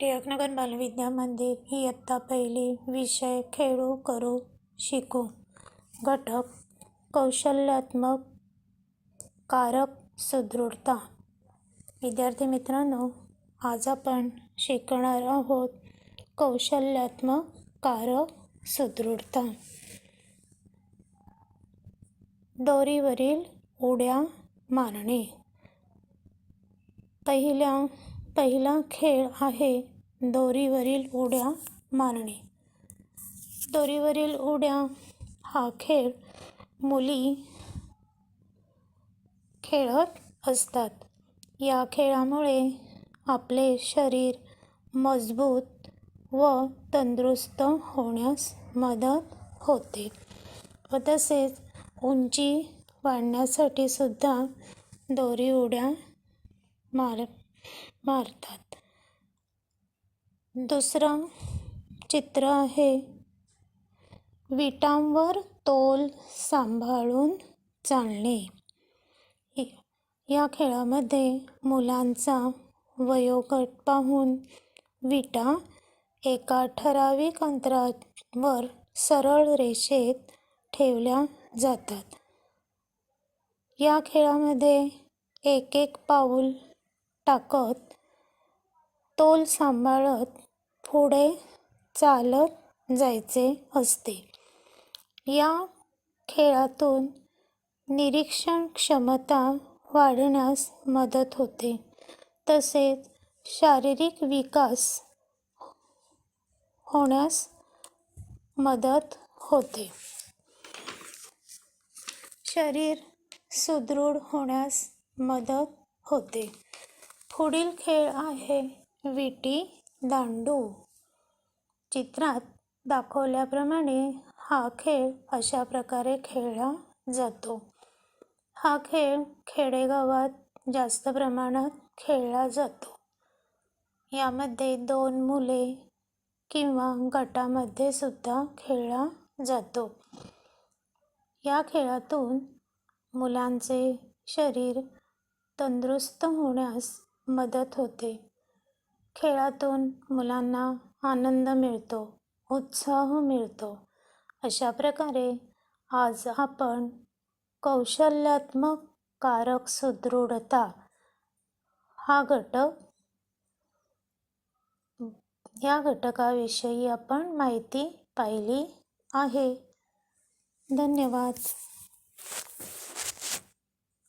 टिळकनगर बालविद्या मंदिर इयत्ता पहिली विषय खेळू करू शिकू घटक कौशल्यात्मक कारक सुदृढता. विद्यार्थी मित्रांनो आज आपण शिकणार आहोत कौशल्यात्मक कारक सुदृढता. दोरीवरील उड्या मारणे. पहिल्या पहिला खेळ आहे दोरीवरील उड्या मारणे. दोरीवरील उड्या हा खेळ मुली खेळत असतात. या खेळामुळे आपले शरीर मजबूत व तंदुरुस्त होण्यास मदत होते. व तसेच उंची वाढण्यासाठी सुद्धा दोरी उड्या मार मारतात. दुसरं चित्र आहे. विटांवर तोल सांभाळून चालणे. या खेळामध्ये मुलांचा वयोगट पाहून विटा एका ठराविक अंतरावर सरळ रेषेत ठेवल्या जातात. या खेळामध्ये एक एक पाऊल टाकत तोल सांभाळत पुढे चालत जायचे असते. या खेळातून निरीक्षण क्षमता वाढण्यास मदत होते. तसेच शारीरिक विकास होण्यास मदत होते. शरीर सुदृढ होण्यास मदत होते. पुढील खेळ आहे विटी दांडू. चित्रात दाखवल्याप्रमाणे हा खेळ अशा प्रकारे खेळला जातो. हा खेळ खेडेगावात जास्त प्रमाणात खेळला जातो. यामध्ये दोन मुले किंवा गटामध्ये सुद्धा खेळला जातो. या खेळातून मुलांचे शरीर तंदुरुस्त होण्यास मदत होते. खेळातून मुलांना आनंद मिळतो उत्साह मिळतो. अशा प्रकारे आज आपण कौशल्यात्मक कारक सुदृढता हा घटक या घटकाविषयी आपण माहिती पाहिली आहे. धन्यवाद.